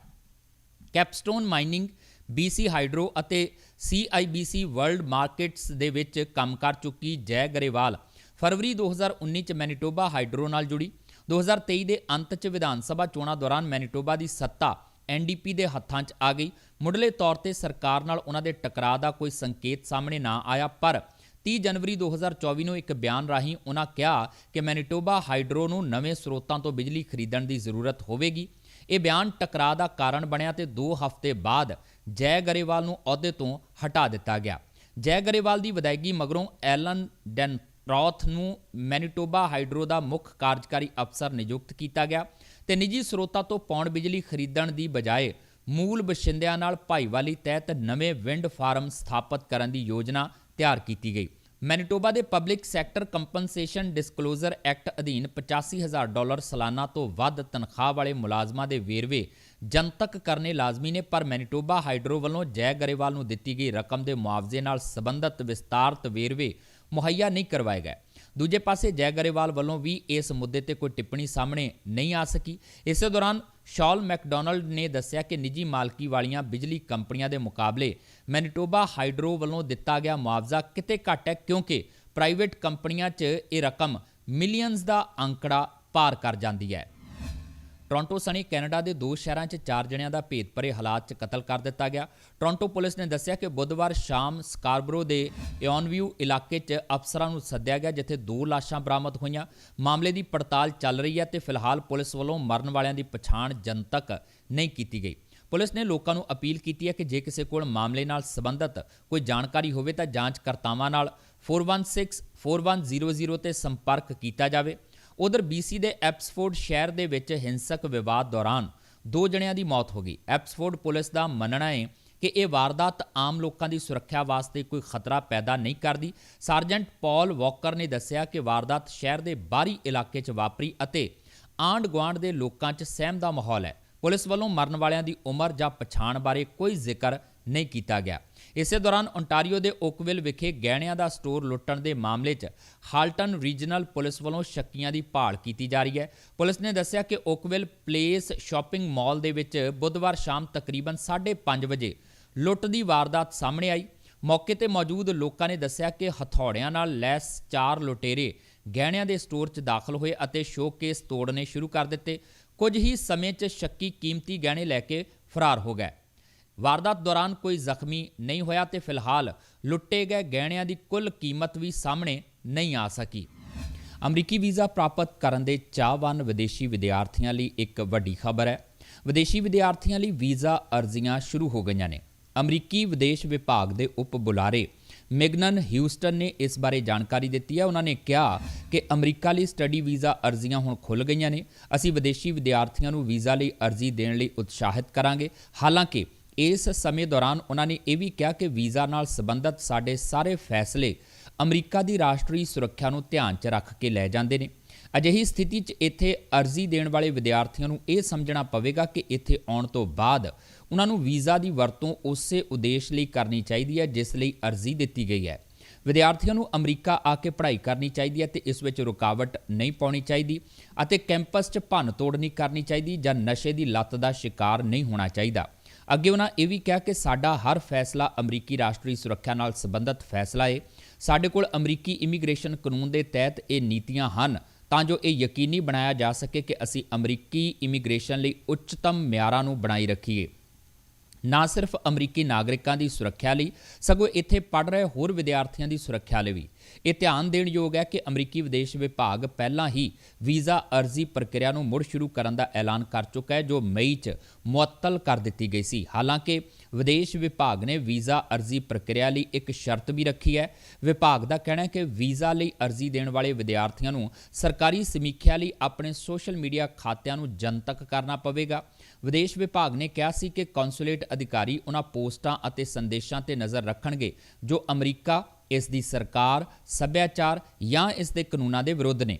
ਕੈਪਸਟੋਨ ਮਾਈਨਿੰਗ BC ਹਾਈਡਰੋ ਅਤੇ CIBC ਵਰਲਡ ਮਾਰਕੀਟਸ ਦੇ ਵਿੱਚ ਕੰਮ ਕਰ ਚੁੱਕੀ ਜੈ ਗਰੇਵਾਲ ਫਰਵਰੀ 2019 ਚ ਮੈਨੀਟੋਬਾ ਹਾਈਡਰੋ ਨਾਲ ਜੁੜੀ। 2023 ਦੇ ਅੰਤ ਚ ਵਿਧਾਨ ਸਭਾ ਚੋਣਾਂ ਦੌਰਾਨ ਮੈਨੀਟੋਬਾ ਦੀ ਸੱਤਾ ਐਨਡੀਪੀ ਦੇ ਹੱਥਾਂ 'ਚ ਆ ਗਈ। ਮੁੱਢਲੇ ਤੌਰ ਤੇ ਸਰਕਾਰ ਨਾਲ ਉਹਨਾਂ ਦੇ ਟਕਰਾਅ ਦਾ ਕੋਈ ਸੰਕੇਤ ਸਾਹਮਣੇ ਨਾ ਆਇਆ, ਪਰ 30 ਜਨਵਰੀ 2024 ਨੂੰ ਇੱਕ ਬਿਆਨ ਰਾਹੀਂ ਉਹਨਾਂ ਕਿਹਾ ਕਿ ਮੈਨੀਟੋਬਾ ਹਾਈਡਰੋ ਨੂੰ ਨਵੇਂ ਸਰੋਤਾਂ ਤੋਂ ਬਿਜਲੀ ਖਰੀਦਣ ਦੀ ਜ਼ਰੂਰਤ ਹੋਵੇਗੀ। ਇਹ ਬਿਆਨ ਟਕਰਾਅ ਦਾ ਕਾਰਨ ਬਣਿਆ ਤੇ 2 ਹਫ਼ਤੇ ਬਾਅਦ ਜੈ ਗਰੇਵਾਲ ਨੂੰ ਅਹੁਦੇ ਤੋਂ ਹਟਾ ਦਿੱਤਾ ਗਿਆ। ਜੈ ਗਰੇਵਾਲ ਦੀ ਵਿਦਾਇਗੀ ਮਗਰੋਂ ਐਲਨ ਡੈਨਰੌਥ ਨੂੰ ਮੈਨੀਟੋਬਾ ਹਾਈਡਰੋ ਦਾ ਮੁੱਖ ਕਾਰਜਕਾਰੀ ਅਫਸਰ ਨਿਯੁਕਤ ਕੀਤਾ ਗਿਆ ਤੇ ਨਿੱਜੀ ਸਰੋਤਾਂ ਤੋਂ ਪੌਣ ਬਿਜਲੀ ਖਰੀਦਣ ਦੀ ਬਜਾਏ ਮੂਲ ਬਸ਼ਿੰਦਿਆਂ ਨਾਲ ਭਾਈਵਾਲੀ ਤਹਿਤ ਨਵੇਂ ਵਿੰਡ ਫਾਰਮ ਸਥਾਪਿਤ ਕਰਨ ਦੀ ਯੋਜਨਾ ਤਿਆਰ ਕੀਤੀ ਗਈ। ਮੈਨੀਟੋਬਾ ਦੇ Public Sector Compensation Disclosure Act ਅਧੀਨ 85000 ਡਾਲਰ ਸਾਲਾਨਾ ਤੋਂ ਵੱਧ ਤਨਖਾਹ ਵਾਲੇ ਮੁਲਾਜ਼ਮਾਂ ਦੇ ਵੇਰਵੇ ਜਨਤਕ ਕਰਨੇ ਲਾਜ਼ਮੀ ਨੇ, ਪਰ ਮੈਨੀਟੋਬਾ ਹਾਈਡਰੋ ਵੱਲੋਂ ਜੈ ਗਰੇਵਾਲ ਨੂੰ ਦਿੱਤੀ ਗਈ ਰਕਮ ਦੇ ਮੁਆਵਜ਼ੇ ਨਾਲ ਸੰਬੰਧਿਤ ਵਿਸਤਾਰਤ ਵੇਰਵੇ ਮੁਹੱਈਆ ਨਹੀਂ ਕਰਵਾਏ ਗਏ। ਦੂਜੇ ਪਾਸੇ ਜੈ ਗਰੇਵਾਲ ਵੱਲੋਂ ਵੀ ਇਸ ਮੁੱਦੇ ਤੇ ਕੋਈ ਟਿੱਪਣੀ ਸਾਹਮਣੇ ਨਹੀਂ ਆ ਸਕੀ। ਇਸੇ ਦੌਰਾਨ ਸ਼ਾਲ ਮੈਕਡੋਨਲਡ ਨੇ ਦੱਸਿਆ ਕਿ ਨਿੱਜੀ ਮਾਲਕੀ ਵਾਲੀਆਂ ਬਿਜਲੀ ਕੰਪਨੀਆਂ ਦੇ ਮੁਕਾਬਲੇ ਮੈਨੀਟੋਬਾ ਹਾਈਡਰੋ ਵੱਲੋਂ ਦਿੱਤਾ ਗਿਆ ਮੁਆਵਜ਼ਾ ਕਿਤੇ ਘੱਟ ਹੈ, ਕਿਉਂਕਿ ਪ੍ਰਾਈਵੇਟ ਕੰਪਨੀਆਂ 'ਚ ਇਹ ਰਕਮ ਮਿਲੀਅਨਸ ਦਾ ਅੰਕੜਾ ਪਾਰ ਕਰ ਜਾਂਦੀ ਹੈ। ਟੋਰਾਂਟੋ ਸਣੀ ਕੈਨੇਡਾ ਦੇ ਦੋ ਸ਼ਹਿਰਾਂ 'ਚ ਚਾਰ ਜਣਿਆਂ ਦਾ ਭੇਦ ਭਰੇ ਹਾਲਾਤ 'ਚ ਕਤਲ ਕਰ ਦਿੱਤਾ ਗਿਆ। ਟੋਰਾਂਟੋ ਪੁਲਿਸ ਨੇ ਦੱਸਿਆ ਕਿ ਬੁੱਧਵਾਰ ਸ਼ਾਮ ਸਕਾਰਬਰੋ ਦੇ ਇਓਨਵਿਊ ਇਲਾਕੇ 'ਚ ਅਫਸਰਾਂ ਨੂੰ ਸੱਦਿਆ ਗਿਆ, ਜਿੱਥੇ ਦੋ ਲਾਸ਼ਾਂ ਬਰਾਮਦ ਹੋਈਆਂ। ਮਾਮਲੇ ਦੀ ਪੜਤਾਲ ਚੱਲ ਰਹੀ ਹੈ ਤੇ ਫਿਲਹਾਲ ਪੁਲਿਸ ਵੱਲੋਂ ਮਰਨ ਵਾਲਿਆਂ ਦੀ ਪਛਾਣ ਜਨਤਕ ਨਹੀਂ ਕੀਤੀ ਗਈ। ਪੁਲਿਸ ਨੇ ਲੋਕਾਂ ਨੂੰ ਅਪੀਲ ਕੀਤੀ ਹੈ ਕਿ ਜੇ ਕਿਸੇ ਕੋਲ ਮਾਮਲੇ ਨਾਲ ਸੰਬੰਧਿਤ ਕੋਈ ਜਾਣਕਾਰੀ ਹੋਵੇ ਤਾਂ ਜਾਂਚਕਰਤਾਵਾਂ ਨਾਲ 41641000 ਤੇ ਸੰਪਰਕ ਕੀਤਾ ਜਾਵੇ। ਉਧਰ BC ਦੇ ਐਪਸਫੋਰਡ ਸ਼ਹਿਰ ਦੇ ਵਿੱਚ ਹਿੰਸਕ ਵਿਵਾਦ ਦੌਰਾਨ ਦੋ ਜਣਿਆਂ ਦੀ ਮੌਤ ਹੋ ਗਈ। ਐਪਸਫੋਰਡ ਪੁਲਿਸ ਦਾ ਮੰਨਣਾ ਹੈ ਕਿ ਇਹ ਵਾਰਦਾਤ ਆਮ ਲੋਕਾਂ ਦੀ ਸੁਰੱਖਿਆ ਵਾਸਤੇ ਕੋਈ ਖਤਰਾ ਪੈਦਾ ਨਹੀਂ ਕਰਦੀ। ਸਰਜੈਂਟ ਪਾਲ ਵਾਕਰ ਨੇ ਦੱਸਿਆ ਕਿ ਵਾਰਦਾਤ ਸ਼ਹਿਰ ਦੇ ਬਾਹਰੀ ਇਲਾਕੇ 'ਚ ਵਾਪਰੀ ਅਤੇ ਆਂਡ ਗੁਆਂਢ ਦੇ ਲੋਕਾਂ 'ਚ ਸਹਿਮ ਦਾ ਮਾਹੌਲ ਹੈ। ਪੁਲਿਸ ਵੱਲੋਂ ਮਰਨ ਵਾਲਿਆਂ ਦੀ ਉਮਰ ਜਾਂ ਪਛਾਣ ਬਾਰੇ ਕੋਈ ਜ਼ਿਕਰ ਨਹੀਂ ਕੀਤਾ ਗਿਆ। ਇਸੇ ਦੌਰਾਨ ਓਨਟਾਰੀਓ ਦੇ ਓਕਵਿਲ ਵਿਖੇ ਗਹਿਣਿਆਂ ਦਾ ਸਟੋਰ ਲੁੱਟਣ ਦੇ ਮਾਮਲੇ 'ਚ ਹਾਲਟਨ ਰੀਜਨਲ ਪੁਲਿਸ ਵੱਲੋਂ ਸ਼ੱਕੀਆਂ ਦੀ ਭਾਲ ਕੀਤੀ ਜਾ ਰਹੀ ਹੈ। ਪੁਲਿਸ ਨੇ ਦੱਸਿਆ ਕਿ ਓਕਵਿਲ ਪਲੇਸ ਸ਼ਾਪਿੰਗ ਮਾਲ ਦੇ ਵਿੱਚ ਬੁੱਧਵਾਰ ਸ਼ਾਮ ਤਕਰੀਬਨ 5:30 ਵਜੇ ਲੁੱਟ ਦੀ ਵਾਰਦਾਤ ਸਾਹਮਣੇ ਆਈ। ਮੌਕੇ ਤੇ ਮੌਜੂਦ ਲੋਕਾਂ ਨੇ ਦੱਸਿਆ ਕਿ ਹਥੌੜਿਆਂ ਨਾਲ ਲੈਸ ਚਾਰ ਲੁਟੇਰੇ ਗਹਿਣਿਆਂ ਦੇ ਸਟੋਰ 'ਚ ਦਾਖਲ ਹੋਏ ਅਤੇ ਸ਼ੋਕੇਸ ਤੋੜਨੇ ਸ਼ੁਰੂ ਕਰ ਦਿੱਤੇ। ਕੁਝ ਹੀ ਸਮੇਂ 'ਚ ਸ਼ੱਕੀ ਕੀਮਤੀ ਗਹਿਣੇ ਲੈ ਕੇ ਫਰਾਰ ਹੋ ਗਏ। ਵਾਰਦਾਤ ਦੌਰਾਨ ਕੋਈ ਜ਼ਖਮੀ ਨਹੀਂ ਹੋਇਆ ਤੇ ਫਿਲਹਾਲ ਲੁੱਟੇ ਗਏ ਗਹਿਣਿਆਂ ਦੀ ਕੁੱਲ ਕੀਮਤ ਵੀ ਸਾਹਮਣੇ ਨਹੀਂ ਆ ਸਕੀ। ਅਮਰੀਕੀ ਵੀਜ਼ਾ ਪ੍ਰਾਪਤ ਕਰਨ ਦੇ ਚਾਹਵਾਨ ਵਿਦੇਸ਼ੀ ਵਿਦਿਆਰਥੀਆਂ ਲਈ ਇੱਕ ਵੱਡੀ ਖਬਰ ਹੈ। ਵਿਦੇਸ਼ੀ ਵਿਦਿਆਰਥੀਆਂ ਲਈ ਵੀਜ਼ਾ ਅਰਜ਼ੀਆਂ ਸ਼ੁਰੂ ਹੋ ਗਈਆਂ ਨੇ। ਅਮਰੀਕੀ ਵਿਦੇਸ਼ ਵਿਭਾਗ ਦੇ ਉਪ ਬੁਲਾਰੇ ਮੈਗਨਨ ਹਿਊਸਟਨ ਨੇ ਇਸ ਬਾਰੇ ਜਾਣਕਾਰੀ ਦਿੱਤੀ ਹੈ। ਉਹਨਾਂ ਨੇ ਕਿਹਾ ਕਿ ਅਮਰੀਕਾ ਲਈ ਸਟੱਡੀ ਵੀਜ਼ਾ ਅਰਜ਼ੀਆਂ ਹੁਣ ਖੁੱਲ ਗਈਆਂ ਨੇ। ਅਸੀਂ ਵਿਦੇਸ਼ੀ ਵਿਦਿਆਰਥੀਆਂ ਨੂੰ ਵੀਜ਼ਾ ਲਈ ਅਰਜ਼ੀ ਦੇਣ ਲਈ ਉਤਸ਼ਾਹਿਤ ਕਰਾਂਗੇ। ਹਾਲਾਂਕਿ ਇਸ ਸਮੇਂ ਦੌਰਾਨ ਉਹਨਾਂ ਨੇ ਇਹ ਵੀ ਕਿਹਾ ਕਿ ਵੀਜ਼ਾ ਨਾਲ ਸੰਬੰਧਿਤ ਸਾਡੇ ਸਾਰੇ ਫੈਸਲੇ ਅਮਰੀਕਾ ਦੀ ਰਾਸ਼ਟਰੀ ਸੁਰੱਖਿਆ ਨੂੰ ਧਿਆਨ 'ਚ ਰੱਖ ਕੇ ਲੈ ਜਾਂਦੇ ਨੇ। ਅਜਿਹੀ ਸਥਿਤੀ 'ਚ ਇੱਥੇ ਅਰਜ਼ੀ ਦੇਣ ਵਾਲੇ ਵਿਦਿਆਰਥੀਆਂ ਨੂੰ ਇਹ ਸਮਝਣਾ ਪਵੇਗਾ ਕਿ ਇੱਥੇ ਆਉਣ ਤੋਂ ਬਾਅਦ ਉਹਨਾਂ ਨੂੰ ਵੀਜ਼ਾ ਦੀ ਵਰਤੋਂ ਉਸੇ ਉਦੇਸ਼ ਲਈ ਕਰਨੀ ਚਾਹੀਦੀ ਹੈ ਜਿਸ ਲਈ ਅਰਜ਼ੀ ਦਿੱਤੀ ਗਈ ਹੈ। ਵਿਦਿਆਰਥੀਆਂ ਨੂੰ ਅਮਰੀਕਾ ਆ ਕੇ ਪੜ੍ਹਾਈ ਕਰਨੀ ਚਾਹੀਦੀ ਹੈ ਤੇ ਇਸ ਵਿੱਚ ਰੁਕਾਵਟ ਨਹੀਂ ਪਾਉਣੀ ਚਾਹੀਦੀ ਅਤੇ ਕੈਂਪਸ 'ਚ ਭੰਨ ਤੋੜ ਨਹੀਂ ਕਰਨੀ ਚਾਹੀਦੀ ਜਾਂ ਨਸ਼ੇ ਦੀ ਲੱਤ ਦਾ ਸ਼ਿਕਾਰ ਨਹੀਂ ਹੋਣਾ ਚਾਹੀਦਾ। ਅੱਗੇ ਉਹਨਾਂ ਇਹ ਵੀ ਕਿਹਾ ਕਿ ਸਾਡਾ ਹਰ ਫੈਸਲਾ ਅਮਰੀਕੀ ਰਾਸ਼ਟਰੀ ਸੁਰੱਖਿਆ ਨਾਲ ਸੰਬੰਧਿਤ ਫੈਸਲਾ ਹੈ ਸਾਡੇ ਕੋਲ ਅਮਰੀਕੀ ਇਮੀਗ੍ਰੇਸ਼ਨ ਕਾਨੂੰਨ ਦੇ ਤਹਿਤ ਇਹ ਨੀਤੀਆਂ ਹਨ ਤਾਂ ਜੋ ਇਹ ਯਕੀਨੀ ਬਣਾਇਆ ਜਾ ਸਕੇ ਕਿ ਅਸੀਂ ਅਮਰੀਕੀ ਇਮੀਗ੍ਰੇਸ਼ਨ ਲਈ ਉੱਚਤਮ ਮਿਆਰਾਂ ਨੂੰ ਬਣਾਈ ਰੱਖੀਏ। ਨਾ ਸਿਰਫ ਅਮਰੀਕੀ ਨਾਗਰਿਕਾਂ ਦੀ ਸੁਰੱਖਿਆ ਲਈ, ਸਗੋਂ ਇੱਥੇ ਪੜ ਰਹੇ ਹੋਰ ਵਿਦਿਆਰਥੀਆਂ ਦੀ ਸੁਰੱਖਿਆ ਲਈ ਵੀ। ਇਹ ਧਿਆਨ ਦੇਣ ਯੋਗ ਹੈ ਕਿ ਅਮਰੀਕੀ ਵਿਦੇਸ਼ ਵਿਭਾਗ ਪਹਿਲਾਂ ਹੀ ਵੀਜ਼ਾ ਅਰਜ਼ੀ ਪ੍ਰਕਿਰਿਆ ਨੂੰ ਮੁੜ ਸ਼ੁਰੂ ਕਰਨ ਦਾ ਐਲਾਨ ਕਰ ਚੁੱਕਾ ਹੈ, ਜੋ ਮਈ 'ਚ ਮੁਅੱਤਲ ਕਰ ਦਿੱਤੀ ਗਈ ਸੀ। ਹਾਲਾਂਕਿ ਵਿਦੇਸ਼ ਵਿਭਾਗ ਨੇ ਵੀਜ਼ਾ ਅਰਜ਼ੀ ਪ੍ਰਕਿਰਿਆ ਲਈ ਇੱਕ ਸ਼ਰਤ ਵੀ ਰੱਖੀ ਹੈ। ਵਿਭਾਗ ਦਾ ਕਹਿਣਾ ਹੈ ਕਿ ਵੀਜ਼ਾ ਲਈ ਅਰਜ਼ੀ ਦੇਣ ਵਾਲੇ ਵਿਦਿਆਰਥੀਆਂ ਨੂੰ ਸਰਕਾਰੀ ਸਮੀਖਿਆ ਲਈ ਆਪਣੇ ਸੋਸ਼ਲ ਮੀਡੀਆ ਖਾਤਿਆਂ ਨੂੰ ਜਨਤਕ ਕਰਨਾ ਪਵੇਗਾ। ਵਿਦੇਸ਼ ਵਿਭਾਗ ਨੇ ਕਿਹਾ ਸੀ ਕਿ ਕੌਂਸੂਲੇਟ ਅਧਿਕਾਰੀ ਉਹਨਾਂ ਪੋਸਟਾਂ ਅਤੇ ਸੰਦੇਸ਼ਾਂ ਤੇ ਨਜ਼ਰ ਰੱਖਣਗੇ, ਜੋ ਅਮਰੀਕਾ, ਇਸ ਦੀ ਸਰਕਾਰ, ਸੱਭਿਆਚਾਰ ਜਾਂ ਇਸ ਦੇ ਕਾਨੂੰਨਾਂ ਦੇ ਵਿਰੁੱਧ ਨੇ।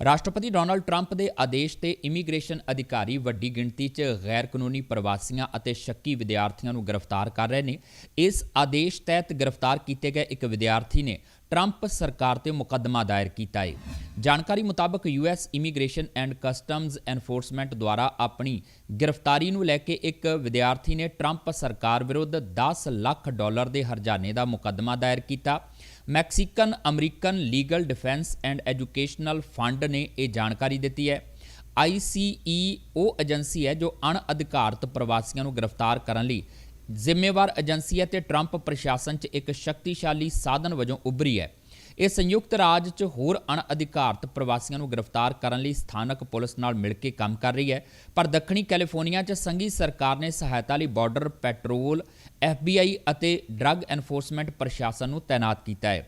ਰਾਸ਼ਟਰਪਤੀ ਡੋਨਾਲਡ ਟਰੰਪ ਦੇ ਆਦੇਸ਼ ਤੇ ਇਮੀਗ੍ਰੇਸ਼ਨ ਅਧਿਕਾਰੀ ਵੱਡੀ ਗਿਣਤੀ 'ਚ ਗੈਰ ਕਾਨੂੰਨੀ ਪ੍ਰਵਾਸੀਆਂ ਅਤੇ ਸ਼ੱਕੀ ਵਿਦਿਆਰਥੀਆਂ ਨੂੰ ਗ੍ਰਿਫਤਾਰ ਕਰ ਰਹੇ ਨੇ। ਇਸ ਆਦੇਸ਼ ਤਹਿਤ ਗ੍ਰਿਫਤਾਰ ਕੀਤੇ ਗਏ ਇੱਕ ਵਿਦਿਆਰਥੀ ਨੇ ਟਰੰਪ ਸਰਕਾਰ ਤੇ ਮੁਕੱਦਮਾ ਦਾਇਰ ਕੀਤਾ ਹੈ ਜਾਣਕਾਰੀ ਮੁਤਾਬਕ US Immigration and Customs Enforcement ਦੁਆਰਾ ਆਪਣੀ ਗ੍ਰਿਫਤਾਰੀ ਨੂੰ ਲੈ ਕੇ ਇੱਕ ਵਿਦਿਆਰਥੀ ਨੇ ਟਰੰਪ ਸਰਕਾਰ ਵਿਰੁੱਧ 10 ਲੱਖ ਡਾਲਰ ਦੇ ਹਰਜਾਨੇ ਦਾ ਮੁਕੱਦਮਾ ਦਾਇਰ ਕੀਤਾ। Mexican, American Legal Defense and Educational Fund ਨੇ ਇਹ ਜਾਣਕਾਰੀ ਦਿੱਤੀ ਹੈ। ICE ਉਹ ਏਜੰਸੀ ਹੈ ਜੋ ਅਣਅਧਿਕਾਰਤ ਪ੍ਰਵਾਸੀਆਂ ਨੂੰ ਗ੍ਰਿਫਤਾਰ ਕਰਨ ਲਈ ਜ਼ਿੰਮੇਵਾਰ ਏਜੰਸੀ ਹੈ ਤੇ ਟਰੰਪ ਪ੍ਰਸ਼ਾਸਨ 'ਚ ਇੱਕ ਸ਼ਕਤੀਸ਼ਾਲੀ ਸਾਧਨ ਵਜੋਂ ਉੱਭਰੀ ਹੈ। ਇਹ ਸੰਯੁਕਤ ਰਾਜ 'ਚ ਹੋਰ ਅਣਅਧਿਕਾਰਤ ਪ੍ਰਵਾਸੀਆਂ ਨੂੰ ਗ੍ਰਿਫਤਾਰ ਕਰਨ ਲਈ ਸਥਾਨਕ ਪੁਲਿਸ ਨਾਲ ਮਿਲ ਕੇ ਕੰਮ ਕਰ ਰਹੀ ਹੈ। ਪਰ ਦੱਖਣੀ ਕੈਲੀਫੋਰਨੀਆ 'ਚ ਸੰਘੀ ਸਰਕਾਰ ਨੇ ਸਹਾਇਤਾ ਲਈ ਬਾਰਡਰ ਪੈਟਰੋਲ FBI ਅਤੇ ਡਰੱਗ ਐਨਫੋਰਸਮੈਂਟ ਪ੍ਰਸ਼ਾਸਨ ਨੂੰ ਤਾਇਨਾਤ ਕੀਤਾ ਹੈ।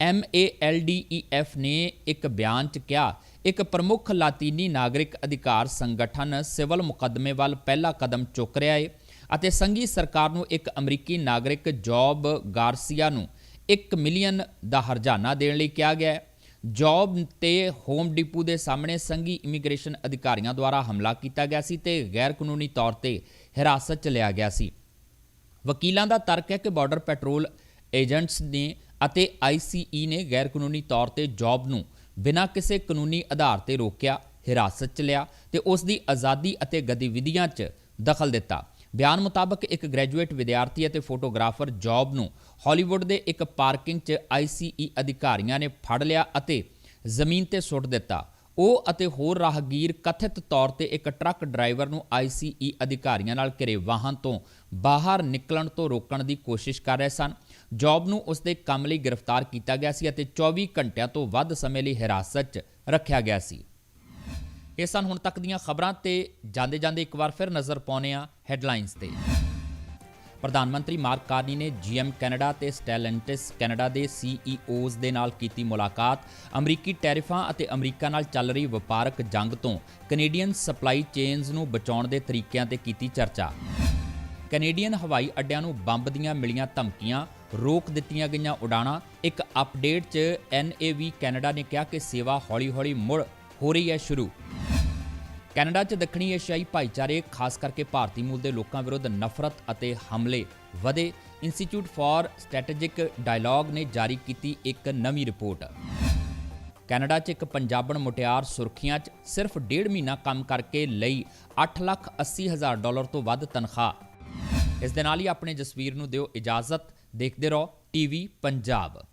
MALDEF ਨੇ ਇੱਕ ਬਿਆਨ 'ਚ ਕਿਹਾ, ਇੱਕ ਪ੍ਰਮੁੱਖ ਲਾਤੀਨੀ ਨਾਗਰਿਕ ਅਧਿਕਾਰ ਸੰਗਠਨ ਸਿਵਲ ਮੁਕੱਦਮੇ ਵੱਲ ਪਹਿਲਾ ਕਦਮ ਚੁੱਕ ਰਿਹਾ ਹੈ ਅਤੇ ਸੰਘੀ ਸਰਕਾਰ ਨੂੰ ਇੱਕ ਅਮਰੀਕੀ ਨਾਗਰਿਕ ਜੌਬ ਗਾਰਸੀਆ ਨੂੰ 1 ਮਿਲੀਅਨ ਦਾ ਹਰਜਾਨਾ ਦੇਣ ਲਈ ਕਿਹਾ ਗਿਆ ਹੈ। ਜੌਬ ਤੇ ਹੋਮ ਡਿਪੂ ਦੇ ਸਾਹਮਣੇ ਸੰਘੀ ਇਮੀਗ੍ਰੇਸ਼ਨ ਅਧਿਕਾਰੀਆਂ ਦੁਆਰਾ ਹਮਲਾ ਕੀਤਾ ਗਿਆ ਸੀ ਤੇ ਗੈਰ ਕਾਨੂੰਨੀ ਤੌਰ ਤੇ ਹਿਰਾਸਤ 'ਚ ਲਿਆ ਗਿਆ ਸੀ। ਵਕੀਲਾਂ ਦਾ ਤਰਕ ਹੈ ਕਿ ਬਾਰਡਰ ਪੈਟਰੋਲ ਏਜੰਟਸ ਨੇ ਅਤੇ ICE ਨੇ ਗੈਰ ਕਾਨੂੰਨੀ ਤੌਰ ਤੇ ਜੌਬ ਨੂੰ ਬਿਨਾਂ ਕਿਸੇ ਕਾਨੂੰਨੀ ਆਧਾਰ ਤੇ ਰੋਕਿਆ, ਹਿਰਾਸਤ 'ਚ ਲਿਆ ਤੇ ਉਸ ਦੀ ਆਜ਼ਾਦੀ ਅਤੇ ਗਤੀਵਿਧੀਆਂ 'ਚ ਦਖਲ ਦਿੱਤਾ। ਬਿਆਨ ਮੁਤਾਬਕ ਇੱਕ ਗ੍ਰੈਜੂਏਟ ਵਿਦਿਆਰਥੀ ਅਤੇ ਫੋਟੋਗ੍ਰਾਫਰ ਜੌਬ ਨੂੰ ਹਾਲੀਵੁੱਡ ਦੇ ਇੱਕ ਪਾਰਕਿੰਗ 'ਚ ICE ਅਧਿਕਾਰੀਆਂ ਨੇ ਫੜ ਲਿਆ ਅਤੇ ਜ਼ਮੀਨ ਤੇ ਸੁੱਟ ਦਿੱਤਾ। ਉਹ ਅਤੇ ਹੋਰ ਰਾਹਗੀਰ ਕਥਿਤ ਤੌਰ ਤੇ ਇੱਕ ਟਰੱਕ ਡਰਾਈਵਰ ਨੂੰ ICE ਅਧਿਕਾਰੀਆਂ ਨਾਲ ਘਿਰੇ ਵਾਹਨ ਤੋਂ ਬਾਹਰ ਨਿਕਲਣ ਤੋਂ ਰੋਕਣ ਦੀ ਕੋਸ਼ਿਸ਼ ਕਰ ਰਹੇ ਸਨ। ਜੌਬ ਨੂੰ ਉਸ ਦੇ ਕੰਮ ਲਈ ਗ੍ਰਿਫਤਾਰ ਕੀਤਾ ਗਿਆ ਸੀ ਅਤੇ 24 ਘੰਟਿਆਂ ਤੋਂ ਵੱਧ ਸਮੇਂ ਲਈ ਹਿਰਾਸਤ 'ਚ ਰੱਖਿਆ ਗਿਆ ਸੀ। ਇਹ ਸਨ ਹੁਣ ਤੱਕ ਦੀਆਂ ਖਬਰਾਂ ਤੇ ਜਾਂਦੇ ਜਾਂਦੇ ਇੱਕ ਵਾਰ ਫਿਰ ਨਜ਼ਰ ਪਾਉਨੇ ਆ ਹੈਡਲਾਈਨਸ ਤੇ। ਪ੍ਰਧਾਨ ਮੰਤਰੀ ਮਾਰਕ ਕਾਰਨੀ ਨੇ ਜੀਐਮ ਕੈਨੇਡਾ ਤੇ ਸਟੈਲੈਂਟਿਸ ਕੈਨੇਡਾ ਦੇ ਸੀਈਓਜ਼ ਦੇ ਨਾਲ ਕੀਤੀ ਮੁਲਾਕਾਤ। ਅਮਰੀਕੀ ਟੈਰਿਫਾਂ ਅਤੇ ਅਮਰੀਕਾ ਨਾਲ ਚੱਲ ਰਹੀ ਵਪਾਰਕ ਜੰਗ ਤੋਂ ਕੈਨੇਡੀਅਨ ਸਪਲਾਈ ਚੇਨਜ਼ ਨੂੰ ਬਚਾਉਣ ਦੇ ਤਰੀਕਿਆਂ ਤੇ ਕੀਤੀ ਚਰਚਾ। ਕੈਨੇਡੀਅਨ ਹਵਾਈ ਅੱਡਿਆਂ ਨੂੰ ਬੰਬ ਦੀਆਂ ਮਿਲੀਆਂ ਧਮਕੀਆਂ, ਰੋਕ ਦਿੱਤੀਆਂ ਗਈਆਂ ਉਡਾਣਾਂ। ਇੱਕ ਅਪਡੇਟ 'ਚ ਐਨਏਵੀ ਕੈਨੇਡਾ ਨੇ ਕਿਹਾ ਕਿ ਸੇਵਾ ਹੌਲੀ-ਹੌਲੀ ਮੁੜ ਹੋ ਰਹੀ ਹੈ ਸ਼ੁਰੂ। ਕੈਨੇਡਾ 'ਚ ਦੱਖਣੀ ਏਸ਼ੀਆਈ ਭਾਈਚਾਰੇ, ਖਾਸ ਕਰਕੇ ਭਾਰਤੀ ਮੂਲ ਦੇ ਲੋਕਾਂ ਵਿਰੁੱਧ ਨਫ਼ਰਤ ਅਤੇ ਹਮਲੇ ਵਧੇ ਇੰਸਟੀਚਿਊਟ ਫਾਰ ਸਟ੍ਰੈਟੇਜਿਕ ਡਾਇਲੌਗ ਨੇ ਜਾਰੀ ਕੀਤੀ ਇੱਕ ਨਵੀਂ ਰਿਪੋਰਟ। ਕੈਨੇਡਾ 'ਚ ਇੱਕ ਪੰਜਾਬਣ ਮੁਟਿਆਰ ਸੁਰਖੀਆਂ 'ਚ ਸਿਰਫ ਡੇਢ ਮਹੀਨਾ ਕੰਮ ਕਰਕੇ ਲਈ 8 ਲੱਖ 80 ਹਜ਼ਾਰ ਡਾਲਰ ਤੋਂ ਵੱਧ ਤਨਖਾਹ। ਇਸ ਦੇ ਨਾਲ ਹੀ ਆਪਣੇ ਜਸਵੀਰ ਨੂੰ ਦਿਓ ਇਜਾਜ਼ਤ। ਦੇਖਦੇ ਰਹੋ ਟੀਵੀ ਪੰਜਾਬ।